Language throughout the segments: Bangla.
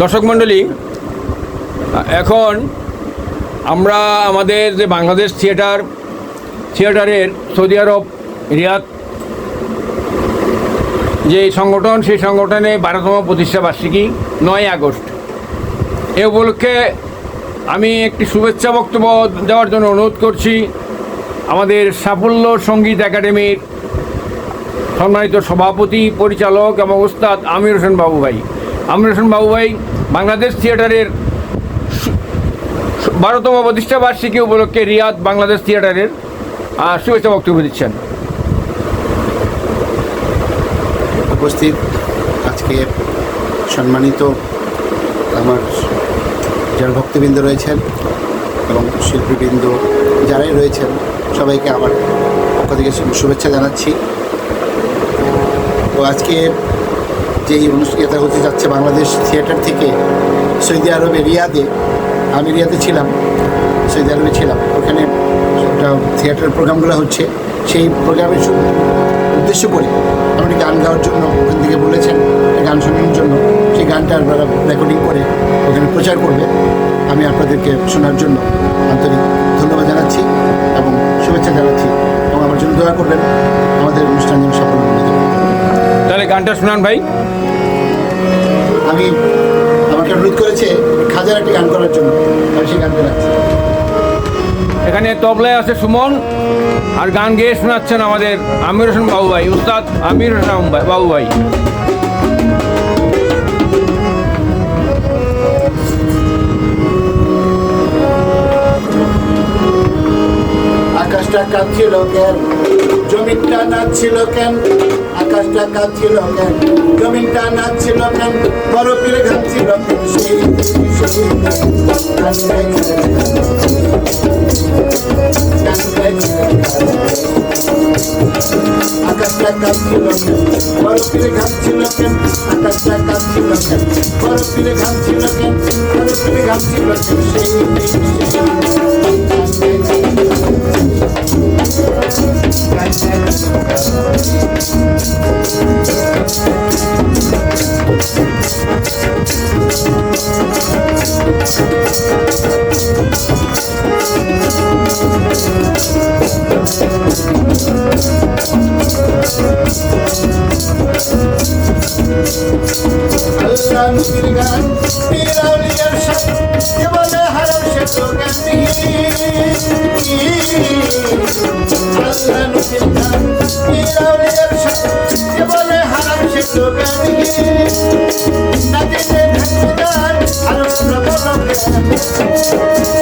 দর্শক মণ্ডলী, এখন আমরা আমাদের যে বাংলাদেশ থিয়েটার, থিয়েটারের সৌদি আরব, রিয়াদ, যে সংগঠন, সেই সংগঠনে বারোতম প্রতিষ্ঠা বার্ষিকী, নয় আগস্ট। এ উপলক্ষে আমি একটি শুভেচ্ছা বক্তব্য দেওয়ার জন্য অনুরোধ করছি আমাদের সাফল্য সংগীত একাডেমির সম্মানিত সভাপতি, পরিচালক এবং ওস্তাদ আমির হোসেন বাবু ভাই আমির হোসেন বাবু ভাই বাংলাদেশ থিয়েটারের বারোতম প্রতিষ্ঠা বার্ষিকী উপলক্ষে রিয়াদ বাংলাদেশ থিয়েটারের শুভেচ্ছা বক্তব্য দিচ্ছেন। উপস্থিত আজকে সম্মানিত আমার যারা ভক্তবৃন্দ রয়েছেন এবং শিল্পীবৃন্দ যারাই রয়েছেন, সবাইকে আমার পক্ষ থেকে শুভেচ্ছা জানাচ্ছি। আজকে যেই অনুষ্ঠানটা হতে যাচ্ছে বাংলাদেশ থিয়েটার থেকে, সৌদি আরবে রিয়াদে আমি রিয়াদে ছিলাম, সৌদি আরবে ছিলাম। ওখানে একটা থিয়েটার প্রোগ্রামগুলো হচ্ছে। সেই প্রোগ্রামের উদ্দেশ্য করে আপনি গান গাওয়ার জন্য ওখান থেকে বলেছেন, গান শোনানোর জন্য। সেই গানটা আপনারা রেকর্ডিং করে ওখানে প্রচার করবে। আমি আপনাদেরকে শোনার জন্য আন্তরিক ধন্যবাদ জানাচ্ছি এবং শুভেচ্ছা গানটা শোনান ভাই। আমি আমাকে অনুরোধ করেছে খাজার একটি গান করার জন্য। আমি সেই গানটা রাখছি এখানে তবলায় আছে সুমন আর গান গেয়ে শোনাচ্ছেন আমাদের আমির হোসেন বাবু ভাই উস্তাদ আমির হোসেন বাবু ভাই। আকাশটা কাঁদছিল কেন? জমিটা নাচছিল কেন? আকাশটা কাঁদছিল কেন? জমিনটা নাচছিল কেন? বরফের ঘামছিল কেন? সেই আকাশটা কাঁদছিল বরফের ঘামছিল কেন? আকাশটা কাঁদছিল কেন? বরফের ঘামছিল কেন? বরফের ঘামছিল কেন? সেই নবীর গান পীর আউলিয়ার শান কে বলে হারাম সে তো জ্ঞান আল্লাহ নবীর গান পীর আউলিয়ার শান কে বলে হারাম সে তো জ্ঞান নাচিতে ভেঙে গান আরও প্রবল জ্ঞান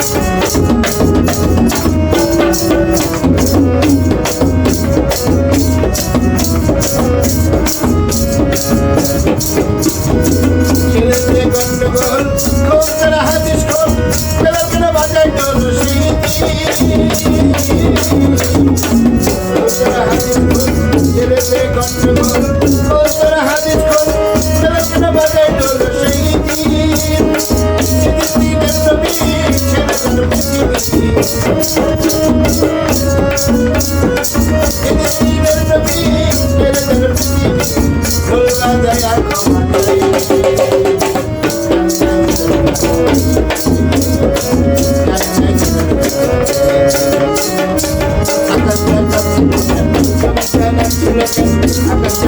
フフフフ。I'm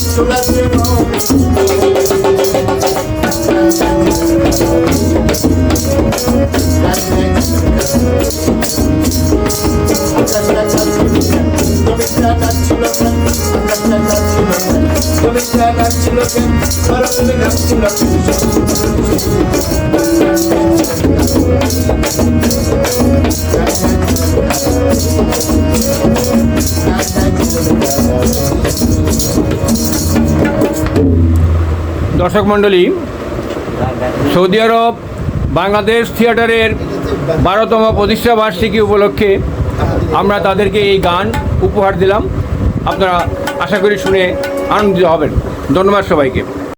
দুরগম চুলাতে মৌ আকাশটা কাঁদছিল জমিটা দর্শক মণ্ডলী, সৌদি আরব বাংলাদেশ থিয়েটারের বারোতম প্রতিষ্ঠা বার্ষিকী উপলক্ষে আমরা তাদেরকে এই গান উপহার দিলাম। আপনারা আশা করি শুনে আনন্দিত হবেন। ধন্যবাদ সবাইকে।